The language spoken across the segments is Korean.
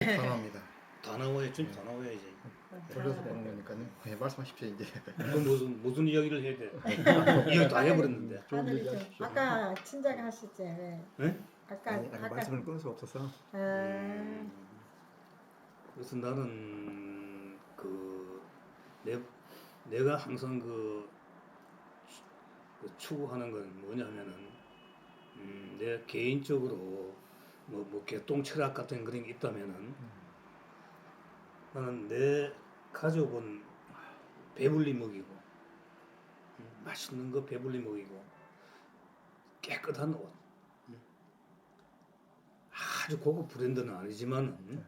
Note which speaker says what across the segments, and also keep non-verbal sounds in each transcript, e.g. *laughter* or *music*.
Speaker 1: 전화합니다.
Speaker 2: 다 나와야 좀 다 나와야지.
Speaker 1: 돌려서 보는 거니까요. 네, 말씀하십시오 이제.
Speaker 2: 그 무슨 무슨 이야기를 해야 돼? *laughs* 이야기 다 해버렸는데.
Speaker 1: 좋은
Speaker 3: 아들이
Speaker 1: 얘기
Speaker 3: 좀
Speaker 1: 하십시오.
Speaker 3: 아까 친작 하시지 왜?
Speaker 2: 네?
Speaker 3: 아까
Speaker 1: 아니, 아니
Speaker 3: 아까
Speaker 1: 말씀을 끊을 수 없어서.
Speaker 3: 아,
Speaker 2: 음, 그래서 나는 그 내, 내가 항상 그, 추- 그 추구하는 건 뭐냐면은 음, 내 개인적으로 뭐, 뭐 개똥 철학 같은 그런 게 있다면은 나는 내 가족은 배불리 먹이고 음, 맛있는 거 배불리 먹이고 깨끗한 옷 음. 아주 고급 브랜드는 아니지만은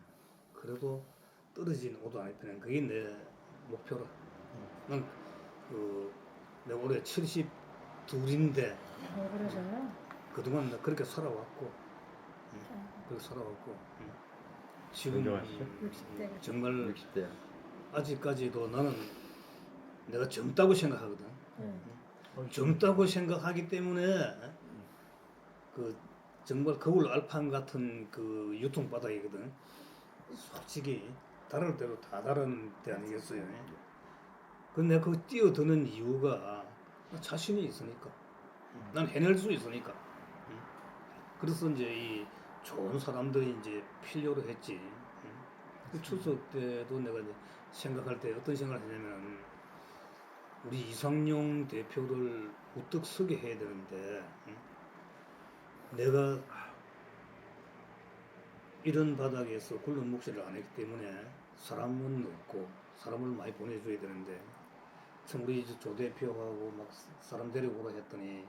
Speaker 2: 그래도 떨어진 옷도 안 입히는 그게 내 목표라. 난 그 내가 올해 72인데
Speaker 3: 어, 그러셔요?
Speaker 2: 그동안 나 그렇게 살아왔고 응, 그렇게 살아왔고 응. 지금
Speaker 1: 존경하시죠?
Speaker 2: 음,
Speaker 3: 60대.
Speaker 2: 정말
Speaker 1: 60대야.
Speaker 2: 아직까지도 나는 내가 젊다고 생각하거든.
Speaker 3: 응.
Speaker 2: 젊다고 생각하기 때문에 그 정말 거울 알판 같은 그 유통 바닥이거든. 솔직히 다를 대로 다 다른 데 아니겠어요. 근데 그 뛰어드는 이유가 나 자신이 있으니까. 난 해낼 수 있으니까. 응? 그래서 이제 이 좋은 사람들이 이제 필요로 했지. 응? 그 추석 때도 내가 이제 생각할 때 어떤 생각을 했냐면 우리 이상용 대표를 우뚝 서게 해야 되는데 응? 내가 이런 바닥에서 굴른 몫을 안 했기 때문에 사람은 없고 사람을 많이 보내줘야 되는데 참 우리 조 대표하고 막 사람 데리고 오라 했더니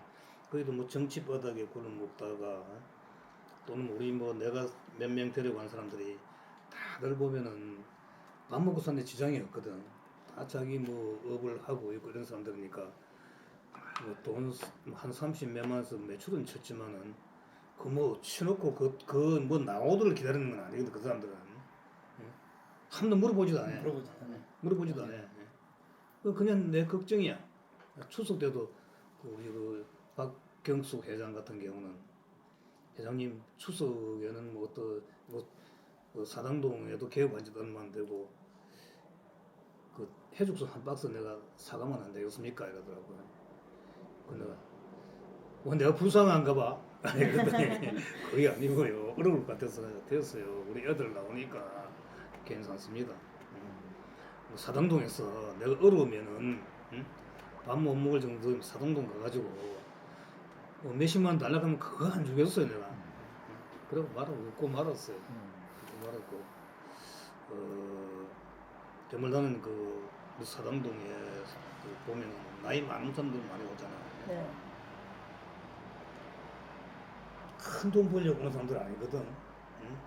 Speaker 2: 그래도 뭐 정치 바닥에 굴른 먹다가 또는 우리 뭐 내가 몇 명 데려간 사람들이 다들 보면은 밥 먹고 사는데 지장이 없거든. 다 자기 뭐 업을 하고 있고 이런 사람들이니까 뭐돈한 30 몇만에서 매출은 쳤지만은 그 뭐 치놓고 그 그 뭐 나오드를 기다리는 건 아니거든 그 사람들은 응? 한번 물어보지도 않아
Speaker 4: 물어보지 않아요.
Speaker 2: 물어보지도 않아 그 그냥 내 걱정이야 추석 때도 그 우리 그 박경숙 회장 같은 경우는 회장님 추석에는 뭐또 뭐, 그 사당동에도 개업한 지도 얼마 안 되고 그 해죽소 한 박스 내가 사가면 안 되겠습니까 이러더라고요. 그 내가 뭐 내가 불쌍한가 봐. *laughs* 아니 그랬더니 그게 아니고요. 어려울 것 같아서 됐어요. 우리 애들 나오니까 괜찮습니다. 음. 뭐 사당동에서 내가 어려우면은 응? 밥못 먹을 정도면 사당동 가가지고 뭐 몇십만 달라가면 그거 안 주겠어요 내가. 응? 그러고 말하고 웃고 말았어요. 웃고 말았고 어, 정말 나는 그 우리 사당동에 그 보면 나이 많은 사람들 많이 오잖아.
Speaker 3: 네.
Speaker 2: 큰돈 벌려고 오는 사람들 아니거든. 응?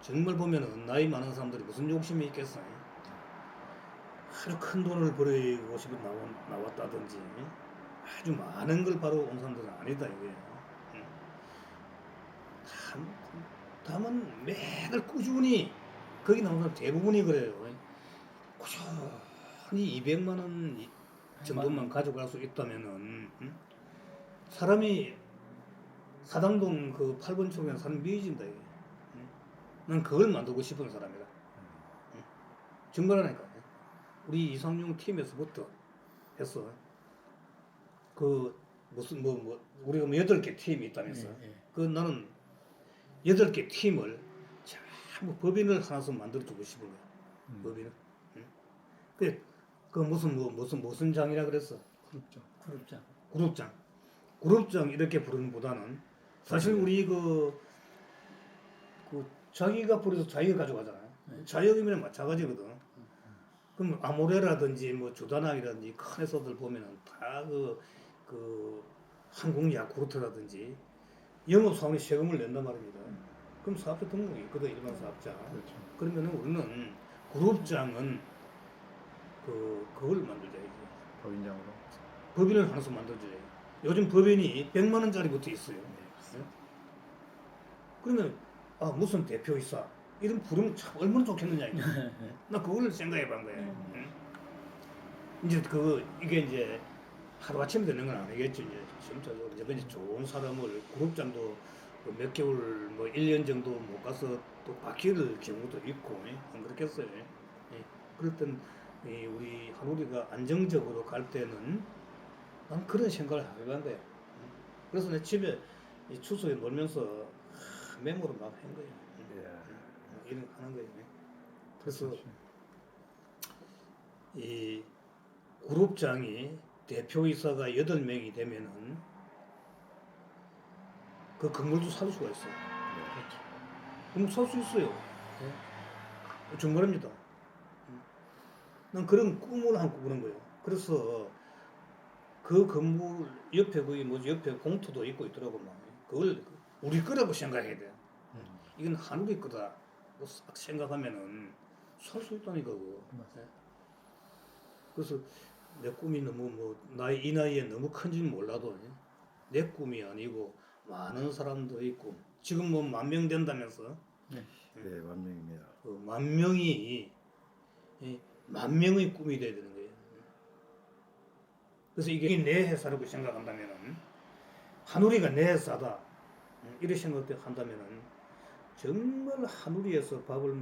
Speaker 2: 정말 보면은 나이 많은 사람들이 무슨 욕심이 있겠어. 아주 큰 돈을 벌이고 싶어 나온, 나왔다든지 아주 많은 걸 바로 온 사람들은 아니다 이거예요. 응? 다만, 다만 매달 꾸준히 거기 나오는 사람 대부분이 그래요. 꾸준히 200만 원 이- 정도만 가져갈 수 있다면은 응? 사람이 사당동 그 8번 쪽에 사람 미해진다 이게. 응? 난 그걸 만들고 싶은 사람이다. 응? 정말하니까. 우리 이상용 팀에서부터 했어. 그 무슨 뭐 뭐 우리가 뭐 여덟 개 팀이 있다면서.
Speaker 4: 예, 예.
Speaker 2: 그 나는 여덟 개 팀을 전부 법인을 하나씩 만들어 주고 싶은 거야.
Speaker 1: 음.
Speaker 2: 법인을. 응? 그, 그 무슨 뭐 무슨 무슨 장이라 그랬어.
Speaker 1: 그렇죠.
Speaker 4: 그룹장.
Speaker 2: 그룹장. 그룹장 이렇게 부르는 보다는 사실 우리 그, 그 자기가 부려서 자기가 가져가잖아요.
Speaker 4: 네.
Speaker 2: 자유임이랑 마찬가지거든. 그럼 아모레라든지 뭐 주다낭이라든지 큰 회사들 보면은 다 그, 그 항공 야쿠르트라든지 영업 사원이 세금을 낸단 말입니다. 그럼 사업자 등록이 있거든 일반 사업자.
Speaker 1: 그렇죠.
Speaker 2: 그러면은 우리는 그룹장은 그 그걸 만들자야지.
Speaker 1: 법인장으로.
Speaker 2: 법인을 하나씩 만들어줘요. 요즘 법인이 100만 원짜리부터 있어요. 네? 그러면 아 무슨 대표이사 이런 부르면 참 얼마나 좋겠느냐 이거. *laughs* 나 그걸 생각해 본 거야.
Speaker 3: 음.
Speaker 2: 응? 이제 그 이게 이제 하루 아침에 되는 건 아니겠죠. 이제 점차적으로 이제 좋은 사람을 그룹장도 그몇 개월 뭐 1년 정도 못 가서 또 바뀔 경우도 있고 예? 안 그렇겠어요? 예. 이 우리 한우리가 안정적으로 갈 때는 난 그런 생각을 해본 거야. 그래서 내 집에 이 추석에 놀면서 하, 메모를 막 한 거예요.
Speaker 1: 예.
Speaker 2: 이런 거 하는 거예요. 그래서 이 그룹장이 대표이사가 여덟 명이 되면은 그 건물도 살 수가 있어요. 그럼 살 수 있어요. 예. 정말입니다. 음. 난 그런 꿈을 안고 그런 거예요. 그래서 그 건물 옆에 거기 뭐 옆에 공터도 있고 있더라고 막. 그걸 우리 거라고 생각해야 돼요.
Speaker 1: 음.
Speaker 2: 이건 한우리 거다. 뭐싹 생각하면은 살 수 있다니까 그거.
Speaker 1: 맞아요.
Speaker 2: 예. 그래서 내 꿈이 너무 뭐 나이 이 나이에 너무 큰지는 몰라도 예. 내 꿈이 아니고 많은 사람도 있고 지금 뭐 만 명 된다면서
Speaker 1: 네.
Speaker 4: 네, 완명입니다.
Speaker 2: 그 만 명이 이만 명의 꿈이 돼야 되는 거예요. 그래서 이게 내 회사라고 생각한다면은 한우리가 내 회사다 이렇게 생각한다면은 정말 한우리에서 밥을